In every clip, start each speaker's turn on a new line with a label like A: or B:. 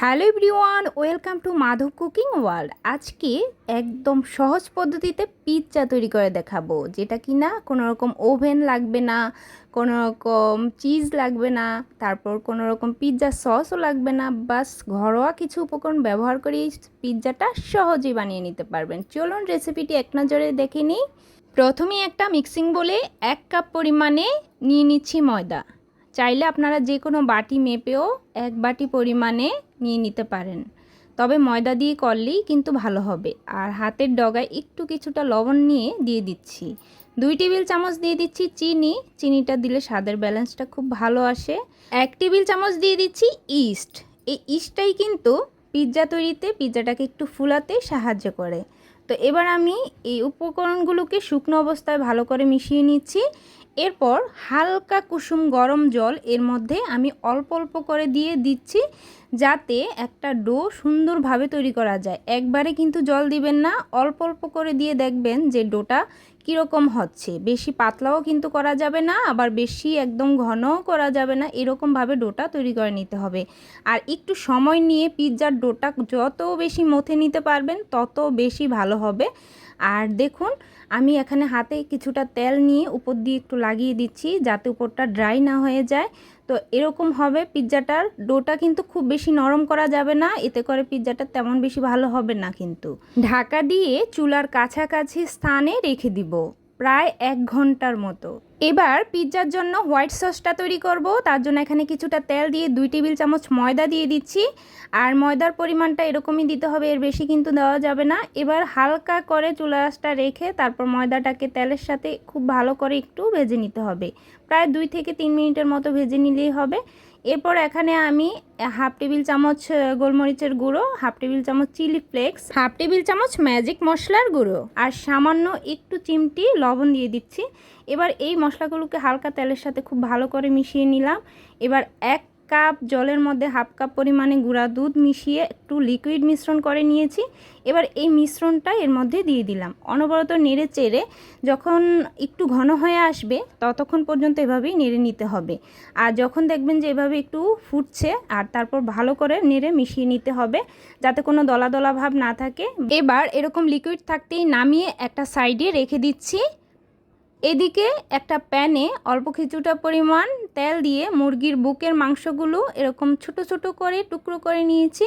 A: Hello everyone, welcome to Madhab cooking world. আজকে একদম সহজ পদ্ধতিতে পিৎজা তৈরি করে দেখাবো, যেটা কি না কোনো রকম ওভেন লাগবে না, কোনো রকম চিজ লাগবে না, তারপর কোনো রকম পিৎজা সসও লাগবে না, বাস ঘরোয়া কিছু উপকরণ ব্যবহার করে এই পিৎজাটা সহজেই বানিয়ে নিতে পারবেন। চলুন রেসিপিটি এক নজরে দেখে নিই। প্রথমেই একটা মিক্সিং বলে এক কাপ পরিমাণে নিয়ে নিচ্ছি ময়দা। চাইলে আপনারা যে কোনো বাটি মেপেও এক বাটি পরিমাণে নিয়ে নিতে পারেন। তবে ময়দা দিয়ে করলেই কিন্তু ভালো হবে। আর হাতের ডগায় একটু কিছুটা লবণ নিয়ে দিয়ে দিচ্ছি। দুই টেবিল চামচ দিয়ে দিচ্ছি চিনি। চিনিটা দিলে স্বাদের ব্যালেন্সটা খুব ভালো আসে। এক টেবিল চামচ দিয়ে দিচ্ছি ইস্ট। এই ইস্টটাই কিন্তু পিৎজা তৈরিতে পিৎজাটাকে একটু ফুলাতে সাহায্য করে। তো এবার আমি এই উপকরণগুলোকে শুকনো অবস্থায় ভালো করে মিশিয়ে নিচ্ছি। এরপর হালকা কুসুম গরম জল এর মধ্যে আমি অল্প অল্প করে দিয়ে দিচ্ছি যাতে একটা ডো সুন্দরভাবে তৈরি করা যায়। একবারে কিন্তু জল দিবেন না, অল্প অল্প করে দিয়ে দেখবেন যে ডোটা কীরকম হচ্ছে। বেশি পাতলাও কিন্তু করা যাবে না, আবার বেশি একদম ঘনও করা যাবে না, এরকমভাবে ডোটা তৈরি করে নিতে হবে। আর একটু সময় নিয়ে পিৎজার ডোটা যত বেশি মথে নিতে পারবেন, তত বেশি ভালো হবে। আর দেখুন আমি এখানে হাতে কিছুটা তেল নিয়ে উপর দিয়ে একটু লাগিয়ে দিচ্ছি যাতে উপরটা ড্রাই না হয়ে যায়। তো এরকম হবে পিৎজাটার ডোটা কিন্তু খুব বেশি নরম করা যাবে না, এতে করে পিৎজাটা তেমন বেশি ভালো হবে না কিন্তু। ঢাকা দিয়ে চুলার কাছাকাছি স্থানে রেখে দিব। প্রায় এক ঘণ্টার মতো। এবার পিৎজার জন্য হোয়াইট সসটা তৈরি করব। তার জন্য এখানে কিছুটা তেল দিয়ে দুই টেবিল চামচ ময়দা দিয়ে দিচ্ছি। আর ময়দার পরিমাণটা এরকমই দিতে হবে, এর বেশি কিন্তু দেওয়া যাবে না। এবার হালকা করে চুলাটা রেখে তারপর ময়দাটাকে তেলের সাথে খুব ভালো করে একটু ভেজে নিতে হবে। প্রায় দুই থেকে তিন মিনিটের মতো ভেজে নিলেই হবে। এরপর এখানে আমি হাফ টেবিল চামচ গোলমরিচের গুঁড়ো, হাফ টেবিল চামচ চিলি ফ্লেক্স, হাফ টেবিল চামচ ম্যাজিক মশলার গুঁড়ো আর সামান্য একটু চিমটি লবণ দিয়ে দিচ্ছি। এবার এই মশলাগুলোকে হালকা তেলের সাথে খুব ভালো করে মিশিয়ে নিলাম। এবার এক কাপ, জলের মধ্যে হাফ কাপ পরিমাণে গুঁড়া দুধ মিশিয়ে একটু লিকুইড মিশ্রণ করে নিয়েছি। এবার এই মিশ্রণটা এর মধ্যে দিয়ে দিলাম। অনবরত নেড়ে চেড়ে যখন একটু ঘন হয়ে আসবে, ততক্ষণ পর্যন্ত এভাবেই নেড়ে নিতে হবে। আর যখন দেখবেন যে এভাবে একটু ফুটছে, আর তারপর ভালো করে নেড়ে মিশিয়ে নিতে হবে, যাতে কোনো দলা দলা ভাব না থাকে। এবার এরকম লিকুইড থাকতেই নামিয়ে একটা সাইডে রেখে দিচ্ছি। এদিকে একটা প্যানে অল্প কিছুটা পরিমাণ তেল দিয়ে মুরগির বুকের মাংসগুলো এরকম ছোট ছোট করে টুকরো করে নিয়েছি।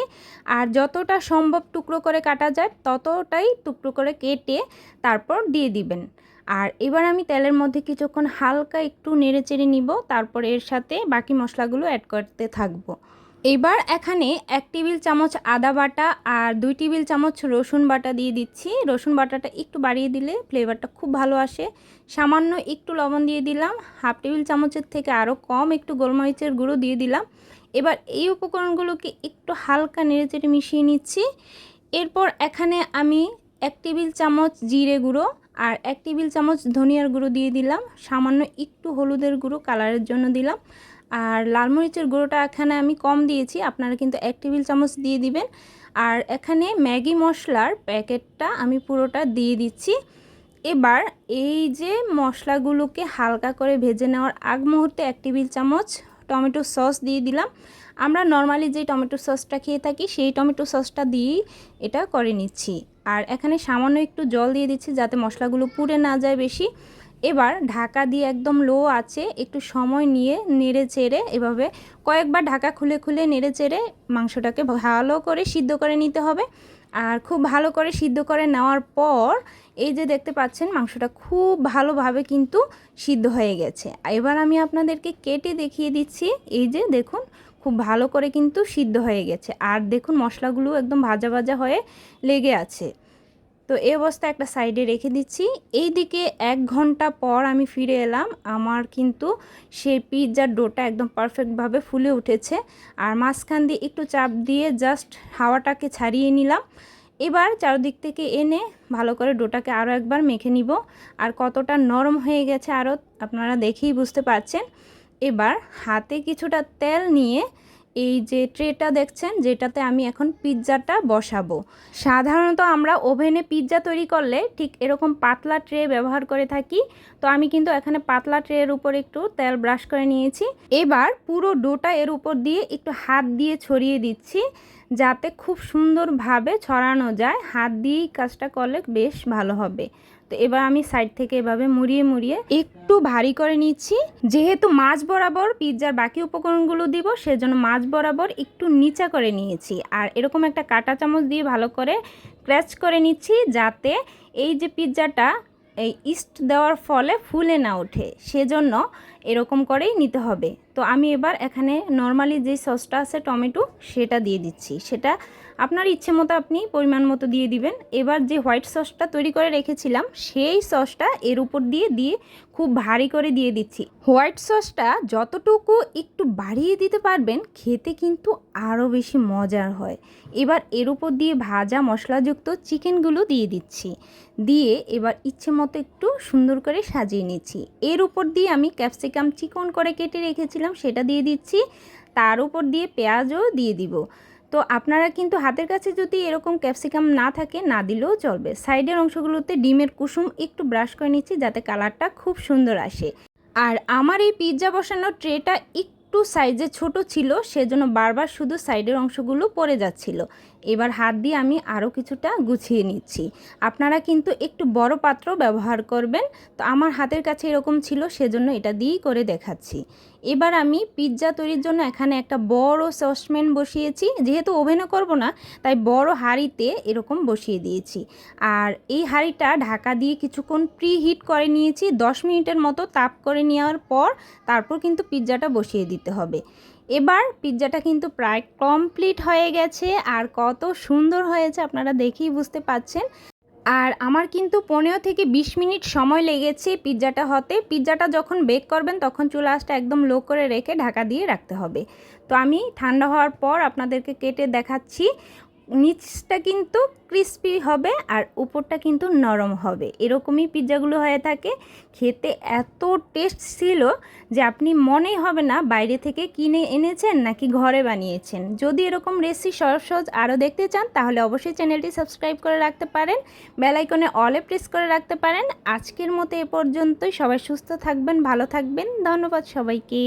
A: আর যতটা সম্ভব টুকরো করে কাটা যায়, ততটাই টুকরো করে কেটে তারপর দিয়ে দিবেন। আর এবার আমি তেলের মধ্যে কিছুক্ষণ হালকা একটু নেড়ে চেড়ে নিব, তারপর এর সাথে বাকি মশলাগুলো অ্যাড করতে থাকব। এবার এখানে এক টেবিল চামচ আদা বাটা আর দুই টেবিল চামচ রসুন বাটা দিয়ে দিচ্ছি। রসুন বাটাটা একটু বাড়িয়ে দিলে ফ্লেভারটা খুব ভালো আসে। সামান্য একটু লবণ দিয়ে দিলাম। হাফ টেবিল চামচের থেকে আরও কম একটু গোলমরিচের গুঁড়ো দিয়ে দিলাম। এবার এই উপকরণগুলোকে একটু হালকা নেড়েচেড়ে মিশিয়ে নিচ্ছি। এরপর এখানে আমি এক টেবিল চামচ জিরে গুঁড়ো আর এক টেবিল চামচ ধনিয়ার গুঁড়ো দিয়ে দিলাম। সামান্য একটু হলুদের গুঁড়ো কালারের জন্য দিলাম। আর লাল মরিচের গুঁড়োটা এখানে আমি কম দিয়েছি, আপনারা কিন্তু এক টেবিল চামচ দিয়ে দিবেন। আর এখানে ম্যাগি মশলার প্যাকেটটা আমি পুরোটা দিয়ে দিচ্ছি। এবার এই যে মশলাগুলোকে হালকা করে ভেজে নেওয়ার আগ মুহূর্তে এক টেবিল চামচ টমেটো সস দিয়ে দিলাম। আমরা নর্মালি যে টমেটো সসটা খেয়ে থাকি, সেই টমেটো সসটা দিয়েই এটা করে নিচ্ছি। আর এখানে সামান্য একটু জল দিয়ে দিচ্ছি যাতে মশলাগুলো পুড়ে না যায় বেশি। এবার ঢাকা দিয়ে একদম লো আছে, একটু সময় নিয়ে নেড়ে চেড়ে এভাবে কয়েকবার ঢাকা খুলে খুলে নেড়ে চেড়ে মাংসটাকে ভালো করে সিদ্ধ করে নিতে হবে। আর খুব ভালো করে সিদ্ধ করে নেওয়ার পর এই যে দেখতে পাচ্ছেন মাংসটা খুব ভালোভাবে কিন্তু সিদ্ধ হয়ে গেছে। এবার আমি আপনাদেরকে কেটে দেখিয়ে দিচ্ছি, এই যে দেখুন খুব ভালো করে কিন্তু সিদ্ধ হয়ে গেছে। আর দেখুন মশলাগুলো একদম ভাজা ভাজা হয়ে লেগে আছে। তো এই অবস্থা একটা সাইডে রেখে দিচ্ছি। এই দিকে এক ঘণ্টা পর আমি ফিরে এলাম। আমার কিন্তু সেই পিৎজার ডোটা একদম পারফেক্টভাবে ফুলে উঠেছে। আর মাঝখান দিয়ে একটু চাপ দিয়ে জাস্ট হাওয়াটাকে ছাড়িয়ে নিলাম। এবার চারদিক থেকে এনে ভালো করে ডোটাকে আরও একবার মেখে নিব। আর কতটা নরম হয়ে গেছে আরও আপনারা দেখেই বুঝতে পারছেন। এবার হাতে কিছুটা তেল নিয়ে এই যে ট্রেটা দেখছেন, যেটাতে আমি এখন পিৎজাটা বসাবো। সাধারণত আমরা ওভেনে পিৎজা তৈরি করলে ঠিক এরকম পাতলা ট্রে ব্যবহার করে থাকি। তো আমি কিন্তু এখানে পাতলা ট্রের উপর একটু তেল ব্রাশ করে নিয়েছি। এবার পুরো ডোটা এর উপর দিয়ে একটু হাত দিয়ে ছড়িয়ে দিচ্ছি, যাতে খুব সুন্দরভাবে ছড়ানো যায়। হাত দিয়েই কাজটা করলে বেশ ভালো হবে। তো এবার আমি সাইড থেকে এভাবে মুড়িয়ে মুড়িয়ে একটু ভারী করে নিচ্ছি। যেহেতু মাছ বরাবর পিৎজার বাকি উপকরণগুলো দিব, সেজন্য মাছ বরাবর একটু নিচা করে নিয়েছি। আর এরকম একটা কাঁটা চামচ দিয়ে ভালো করে ক্র্যাচ করে নিচ্ছি যাতে এই যে পিৎজাটা এই ইস্ট দেওয়ার ফলে ফুলে না ওঠে, সেজন্য এরকম করেই নিতে হবে। তো আমি এবার এখানে নর্মালি যে সসটা আছে, টমেটো, সেটা দিয়ে দিচ্ছি। সেটা আপনার ইচ্ছে মতো আপনি পরিমাণ মতো দিয়ে দিবেন। এবার যে হোয়াইট সসটা তৈরি করে রেখেছিলাম, সেই সসটা এর উপর দিয়ে দিয়ে খুব ভারী করে দিয়ে দিচ্ছি। হোয়াইট সসটা যতটুকু একটু বাড়িয়ে দিতে পারবেন, খেতে কিন্তু আরও বেশি মজার হয়। এবার এর উপর দিয়ে ভাজা মশলাযুক্ত চিকেনগুলো দিয়ে দিচ্ছি। দিয়ে এবার ইচ্ছে মতো একটু সুন্দর করে সাজিয়ে নিচ্ছি। এর উপর দিয়ে আমি ক্যাপসিকাম চিকন করে কেটে রেখেছিলাম, সেটা দিয়ে দিচ্ছি। তার উপর দিয়ে পেঁয়াজও দিয়ে দিব। তো আপনারা কিন্তু হাতের কাছে যদি এরকম ক্যাপসিকাম না থাকে, না দিলেও চলবে। সাইডের অংশগুলোতে ডিমের কুসুম একটু ব্রাশ করে নিচ্ছি যাতে কালারটা খুব সুন্দর আসে। আর আমার এই পিৎজা বসানোর ট্রেটা একটু সাইজে ছোট ছিল, সেজন্য বারবার শুধু সাইডের অংশগুলো পরে যাচ্ছিল। এবার হাত দিয়ে আমি আরও কিছুটা গুছিয়ে নিচ্ছি। আপনারা কিন্তু একটু বড় পাত্র ব্যবহার করবেন। তো আমার হাতের কাছে এরকম ছিল, সেজন্য এটা দিয়েই করে দেখাচ্ছি। এবার আমি পিৎজা তৈরির জন্য এখানে একটা বড় সসপ্যান বসিয়েছি। যেহেতু ওভেনে করব না, তাই বড় হাঁড়িতে এরকম বসিয়ে দিয়েছি। আর এই হাঁড়িটা ঢাকা দিয়ে কিছুক্ষণ প্রি হিট করে নিয়েছি। দশ মিনিটের মতো তাপ করে নেওয়ার পর তারপর কিন্তু পিৎজাটা বসিয়ে দিতে হবে। এবার পিৎজাটা কিন্তু প্রায় কমপ্লিট হয়ে গেছে আর কত সুন্দর হয়েছে আপনারা দেখেই বুঝতে পাচ্ছেন। আর আমার কিন্তু পনেরো থেকে বিশ মিনিট সময় লেগেছে পিৎজাটা হতে। পিৎজাটা যখন বেক করবেন তখন চুলা একদম লো করে রেখে ঢাকা দিয়ে রাখতে হবে। তো আমি ঠান্ডা হওয়ার পর আপনাদেরকে কেটে দেখাচ্ছি। নিচটা কিন্তু ক্রিস্পি হবে আর উপরটা কিন্তু নরম হবে। এরকমই পিৎজাগুলো হয়ে থাকে। খেতে এত টেস্ট ছিল যে আপনি মনেই হবে না বাইরে থেকে কিনে এনেছেন নাকি ঘরে বানিয়েছেন। যদি এরকম রেসিপি সহজ সহজ আরও দেখতে চান, তাহলে অবশ্যই চ্যানেলটি সাবস্ক্রাইব করে রাখতে পারেন বেলাইকনে অলে প্রেস করে রাখতে পারেন। আজকের মতো এ পর্যন্তই। সবাই সুস্থ থাকবেন, ভালো থাকবেন। ধন্যবাদ সবাইকে।